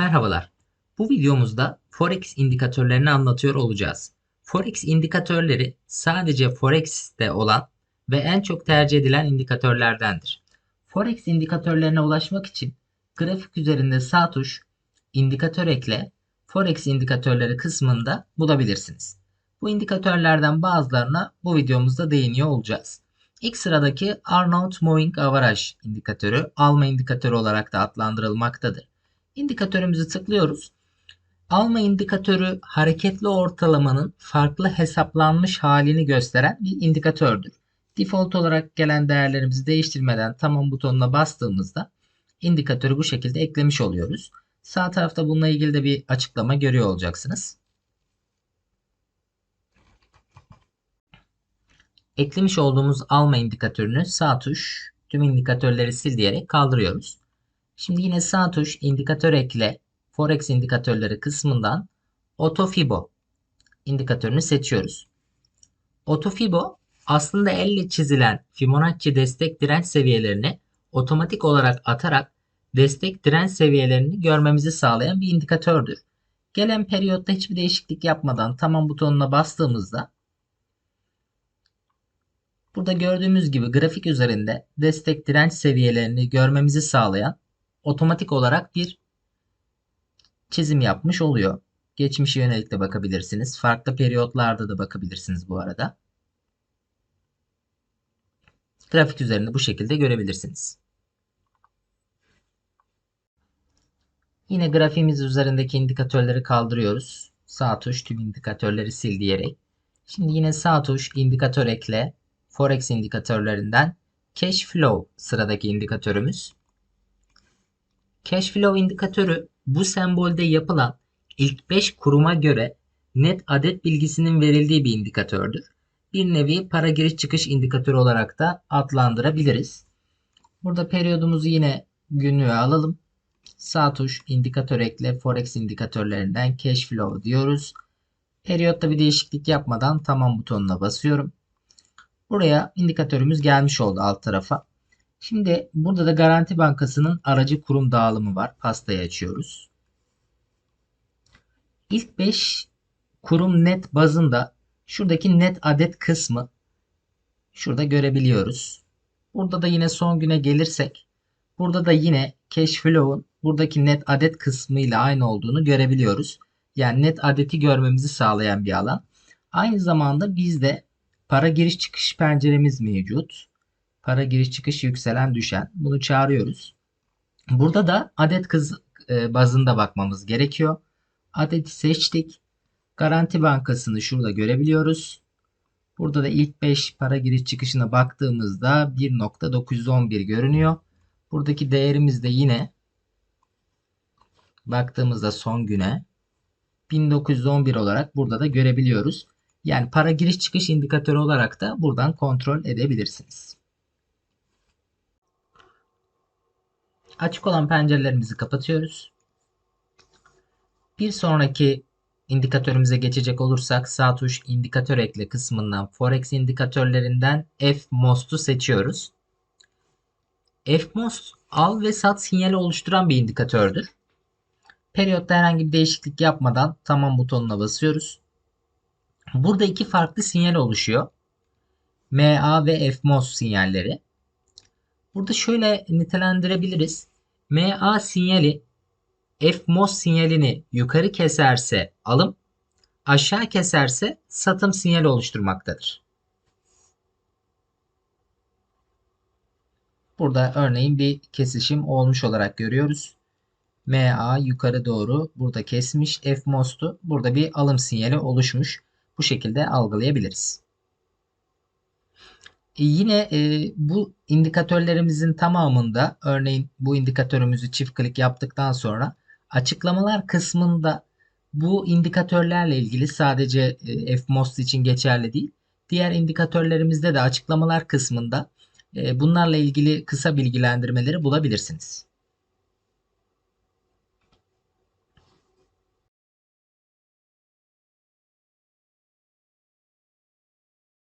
Merhabalar. Bu videomuzda Forex indikatörlerini anlatıyor olacağız. Forex indikatörleri sadece Forex'te olan ve en çok tercih edilen indikatörlerdendir. Forex indikatörlerine ulaşmak için grafik üzerinde sağ tuş indikatör ekle Forex indikatörleri kısmında bulabilirsiniz. Bu indikatörlerden bazılarına bu videomuzda değiniyor olacağız. İlk sıradaki Arnold Moving Average indikatörü alma indikatörü olarak da adlandırılmaktadır. İndikatörümüzü tıklıyoruz. Alma indikatörü hareketli ortalamanın farklı hesaplanmış halini gösteren bir indikatördür. Default olarak gelen değerlerimizi değiştirmeden tamam butonuna bastığımızda indikatörü bu şekilde eklemiş oluyoruz. Sağ tarafta bununla ilgili de bir açıklama görüyor olacaksınız. Eklemiş olduğumuz alma indikatörünü sağ tuş tüm indikatörleri sil diyerek kaldırıyoruz. Şimdi yine sağ tuş indikatör ekle Forex indikatörleri kısmından Autofibo indikatörünü seçiyoruz. Autofibo aslında elle çizilen Fibonacci destek direnç seviyelerini otomatik olarak atarak destek direnç seviyelerini görmemizi sağlayan bir indikatördür. Gelen periyotta hiçbir değişiklik yapmadan tamam butonuna bastığımızda burada gördüğümüz gibi grafik üzerinde destek direnç seviyelerini görmemizi sağlayan otomatik olarak bir çizim yapmış oluyor. Geçmişe yönelik de bakabilirsiniz. Farklı periyotlarda da bakabilirsiniz bu arada. Grafik üzerinde bu şekilde görebilirsiniz. Yine grafiğimiz üzerindeki indikatörleri kaldırıyoruz. Sağ tuş tüm indikatörleri sil diyerek. Şimdi yine sağ tuş indikatör ekle. Forex indikatörlerinden Cash Flow sıradaki indikatörümüz. Cash flow indikatörü bu sembolde yapılan ilk 5 kuruma göre net adet bilgisinin verildiği bir indikatördür. Bir nevi para giriş çıkış indikatörü olarak da adlandırabiliriz. Burada periyodumuzu yine günlüğe alalım. Sağ tuş indikatör ekle forex indikatörlerinden cash flow diyoruz. Periyotta bir değişiklik yapmadan tamam butonuna basıyorum. Buraya indikatörümüz gelmiş oldu alt tarafa. Şimdi burada da Garanti Bankası'nın aracı kurum dağılımı var. Pastayı açıyoruz. İlk 5 kurum net bazında şuradaki net adet kısmı şurada görebiliyoruz. Burada da yine son güne gelirsek burada da yine cash flow'un buradaki net adet kısmı ile aynı olduğunu görebiliyoruz. Yani net adeti görmemizi sağlayan bir alan. Aynı zamanda bizde para giriş çıkış penceremiz mevcut. Para giriş çıkış yükselen düşen. Bunu çağırıyoruz. Burada da adet kız e, bazında bakmamız gerekiyor. Adeti seçtik. Garanti Bankası'nı şurada görebiliyoruz. Burada da ilk 5 para giriş çıkışına baktığımızda 1.911 görünüyor. Buradaki değerimiz de yine baktığımızda son güne 1911 olarak burada da görebiliyoruz. Yani para giriş çıkış indikatörü olarak da buradan kontrol edebilirsiniz. Açık olan pencerelerimizi kapatıyoruz. Bir sonraki indikatörümüze geçecek olursak sağ tuş indikatör ekle kısmından Forex indikatörlerinden FMOST'u seçiyoruz. FMOST al ve sat sinyali oluşturan bir indikatördür. Periyotta herhangi bir değişiklik yapmadan tamam butonuna basıyoruz. Burada iki farklı sinyal oluşuyor. MA ve FMOS sinyalleri. Burada şöyle nitelendirebiliriz. MA sinyali FMOS sinyalini yukarı keserse alım, aşağı keserse satım sinyali oluşturmaktadır. Burada örneğin bir kesişim olmuş olarak görüyoruz. MA yukarı doğru burada kesmiş. FMOS'tu. Burada bir alım sinyali oluşmuş. Bu şekilde algılayabiliriz. E, yine e, bu indikatörlerimizin tamamında örneğin bu indikatörümüzü çift klik yaptıktan sonra açıklamalar kısmında bu indikatörlerle ilgili sadece e, FMOS için geçerli değil. Diğer indikatörlerimizde de açıklamalar kısmında e, bunlarla ilgili kısa bilgilendirmeleri bulabilirsiniz.